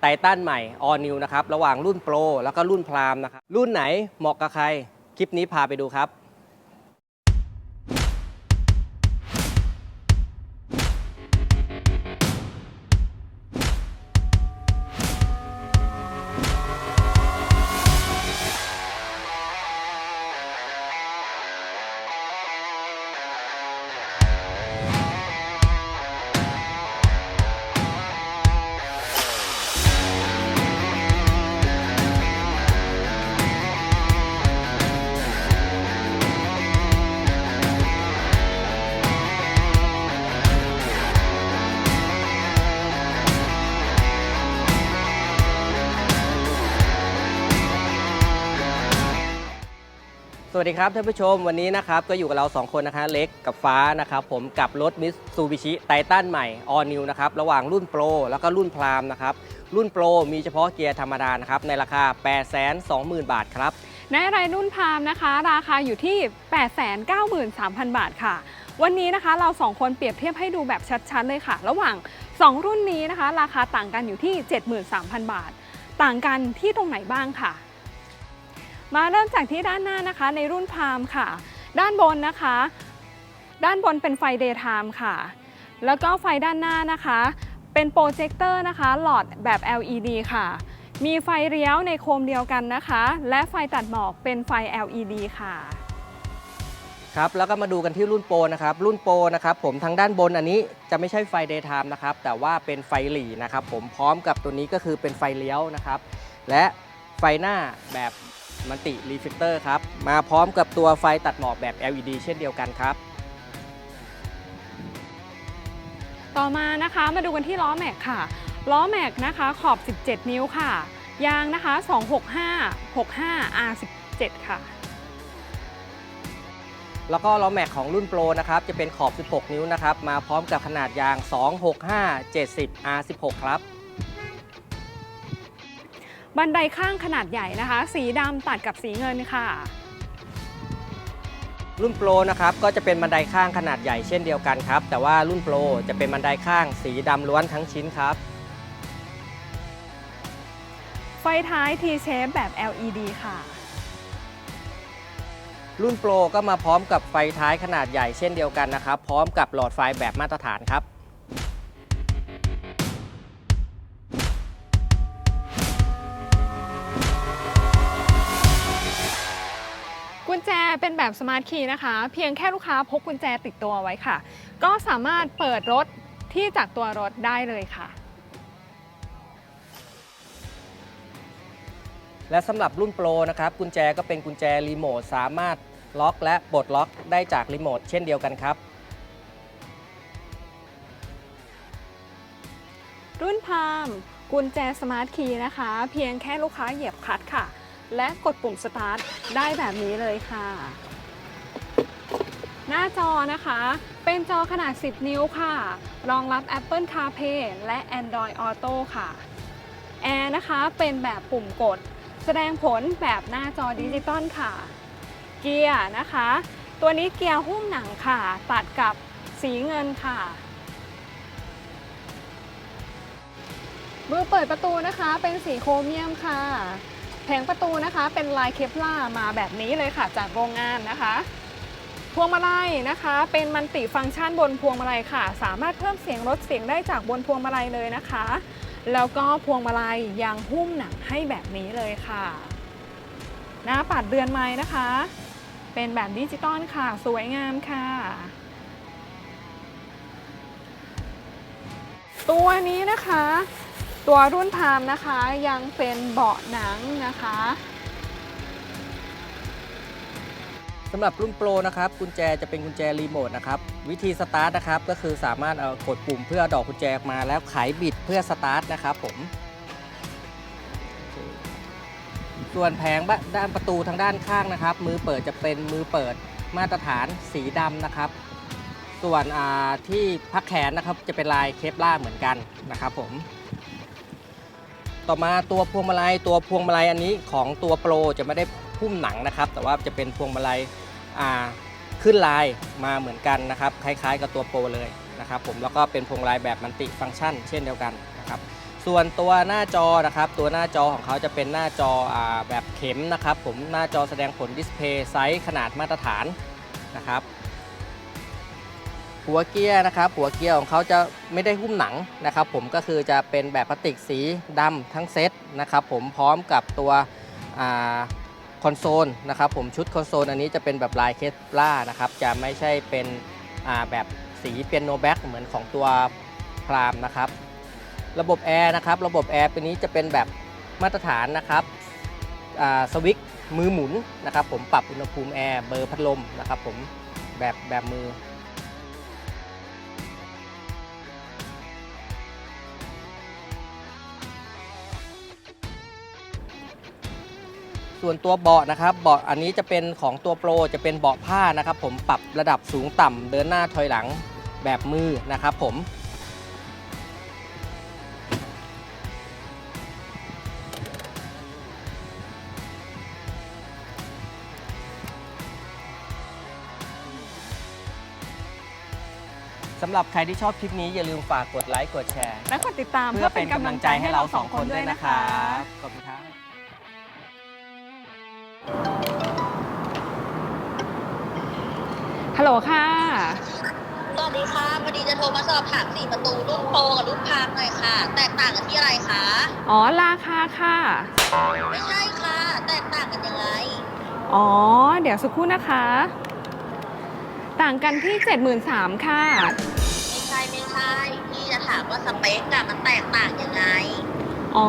ไททันใหม่ All New นะครับ ระหว่างรุ่นโปรแล้วก็รุ่นพรามนะครับ รุ่นไหนเหมาะกับใคร คลิปนี้พาไปดูครับ วัสดีครับท่านผู้ชมวันนี้นะครับก็อยู่กับเรา 2 คนนะคะเล็กกับฟ้านะครับผมกับรถมิสซูบิชิไททันใหม่ All New นะครับระหว่างรุ่นโปรแล้วก็รุ่นพรามนะครับรุ่นโปรมีเฉพาะเกียร์ธรรมดานะครับในราคา 820,000 บาทครับในรายรุ่นพรามนะคะ ราคาอยู่ที่ 893,000 บาทค่ะ วันนี้นะคะเราสองคนเปรียบเทียบให้ดูแบบชัดๆเลยค่ะ ระหว่าง 2 รุ่นนี้นะคะ ราคาต่างกันอยู่ที่ 73,000 บาท ต่างกันที่ตรงไหนบ้างค่ะ มาเริ่มจากที่ด้านหน้านะคะ ในรุ่นพามค่ะ ด้านบนนะคะ ด้านบนเป็นไฟ daytime ค่ะ แล้วก็ไฟด้านหน้านะคะ เป็นโปรเจคเตอร์นะคะ หลอดแบบ LED ค่ะ มีไฟเลี้ยวในโคมเดียวกันนะคะ และไฟตัดหมอกเป็นไฟ LED ค่ะครับแล้วก็มาดูกันที่รุ่นโปรนะครับรุ่นโปรนะครับผมทางด้านบนอันนี้จะไม่ใช่ไฟ daytime นะครับแต่ว่าเป็นไฟหลีนะครับผมพร้อมกับตัวนี้ก็คือเป็นไฟเลี้ยวนะครับ และไฟหน้าแบบ มันติรีเฟกเตอร์ครับ มาพร้อมกับตัวไฟตัดหมอกแบบ LED เช่นเดียวกันครับ ต่อมานะคะมาดูกันที่ล้อแม็กค่ะ ล้อแม็กนะคะขอบ 17 นิ้วค่ะ ยางนะคะ 265 65 R17 ค่ะ แล้วก็ล้อแม็กของรุ่นโปรนะครับ จะเป็นขอบ 16 นิ้วนะครับ มาพร้อมกับขนาดยาง 265 70 R16 ครับ บันไดข้างขนาดใหญ่นะคะ สีดำตัดกับสีเงินค่ะ รุ่นโปรนะครับก็จะเป็นบันไดข้างขนาดใหญ่เช่นเดียวกันครับ แต่ว่ารุ่นโปรจะเป็นบันไดข้างสีดำล้วนทั้งชิ้นครับ ไฟท้าย T-shape แบบ LED ค่ะ รุ่นโปรก็มาพร้อมกับไฟท้ายขนาดใหญ่เช่นเดียวกันนะครับ พร้อมกับหลอดไฟแบบมาตรฐานครับ เป็นแบบสมาร์ทคีย์นะคะ เพียงแค่ลูกค้าพกกุญแจติดตัวไว้ค่ะ ก็สามารถเปิดรถที่จากตัวรถได้เลยค่ะ และสำหรับรุ่นโปรนะครับกุญแจก็เป็นกุญแจรีโมทสามารถล็อกและปลดล็อกได้จากรีโมทเช่นเดียวกันครับ รุ่นพามกุญแจสมาร์ทคีย์นะคะ เพียงแค่ลูกค้าเหยียบคลัตช์ค่ะ และกดปุ่มสตาร์ทได้แบบนี้เลยค่ะ หน้าจอนะคะ เป็นจอขนาด 10 นิ้วค่ะ รองรับ Apple CarPlay และ Android Auto ค่ะแอร์นะคะเป็นแบบปุ่มกด แสดงผลแบบหน้าจอดิจิตอลค่ะ เกียร์นะคะ ตัวนี้เกียร์หุ้มหนังค่ะ ตัดกับสีเงินค่ะมือเปิดประตูนะคะเป็นสีโครเมียมค่ะ ผงประตูนะคะเป็นลายเคปล่าร์มาแบบนี้เลยค่ะจากโรงงานนะคะ พวงมาลัยนะคะ เป็นมันติฟังก์ชันบนพวงมาลัยค่ะ สามารถเพิ่มเสียงลดเสียงได้จากบนพวงมาลัยเลยนะคะ แล้วก็พวงมาลัยยังหุ้มหนังให้แบบนี้เลยค่ะ หน้าปัดเรือนไม้นะคะ เป็นแบบดิจิตอลค่ะ สวยงามค่ะตัวนี้นะคะ ตัวรุ่นพามนะคะยังเป็นเบาะหนังนะคะสำหรับรุ่นโปรนะครับกุญแจจะเป็นกุญแจรีโมทนะครับวิธีสตาร์ทนะครับก็คือสามารถเอากดปุ่มเพื่อดอกกุญแจออกมาแล้วไขบิดเพื่อสตาร์ทนะครับผมส่วนแผงด้านประตูทางด้านข้างนะครับ มือเปิดจะเป็นมือเปิดมาตรฐานสีดำนะครับ ส่วนที่พักแขนนะครับจะเป็นลายเคปล่าเหมือนกันนะครับผม ต่อมาตัวพวงมาลัยตัวพวงมาลัยอันนี้ของตัวโปรจะไม่ได้พุ่มหนังนะครับ แต่ว่าจะเป็นพวงมาลัยขึ้นลายมาเหมือนกันนะครับ คล้ายๆ กับตัวโปรเลยนะครับผมแล้วก็เป็นพวงมาลัยแบบมันติฟังก์ชัน เช่นเดียวกันนะครับ ส่วนตัวหน้าจอนะครับ ตัวหน้าจอของเขาจะเป็นหน้าจออาแบบเข็มนะครับ ผมหน้าจอแสดงผลดิสเพย์ไซส์ขนาดมาตรฐานนะครับ หัวเกียร์นะครับหัวเกียร์ของเขาจะไม่ได้หุ้มหนังนะครับ ผมก็คือจะเป็นแบบพลาสติกสีดำทั้งเซตนะครับผมพร้อมกับตัวคอนโซลนะครับผมชุดคอนโซลอันนี้จะเป็นแบบลายเคสล่านะครับจะไม่ใช่เป็นแบบสีเปียโนแบ็กเหมือนของตัวพรามนะครับระบบแอร์นะครับระบบแอร์ตัวนี้จะเป็นแบบมาตรฐานนะครับสวิตช์มือหมุนนะครับผมปรับอุณหภูมิแอร์เบอร์พัดลมนะครับผมแบบแบบมือ ส่วนตัวเบาะนะครับเบาะอันนี้จะเป็นของตัวโปรจะเป็นเบาะผ้านะครับ ผมปรับระดับสูงต่ำเดินหน้าถอยหลังแบบมือนะครับ ผม สำหรับใครที่ชอบคลิปนี้อย่าลืมฝากกดไลค์กดแชร์ และกดติดตามเพื่อเป็นกำลังใจให้เราสองคนด้วยนะครับขอบคุณครับ ฮัลโหลค่ะ สวัสดีค่ะพอดีจะโทรมาสอบถามสี่ประตูรุ่นโปรกับรุ่นพามหน่อยค่ะ แตกต่างกันที่อะไรคะ อ๋อ ราคาค่ะ ไม่ใช่ค่ะ แตกต่างกันยังไง อ๋อ เดี๋ยวสักครู่นะคะ ต่างกันที่ 73,000ค่ะ ไม่ใช่ไม่ใช่พี่จะถามว่าสเปคอะมันแตกต่างยังไง อ๋อ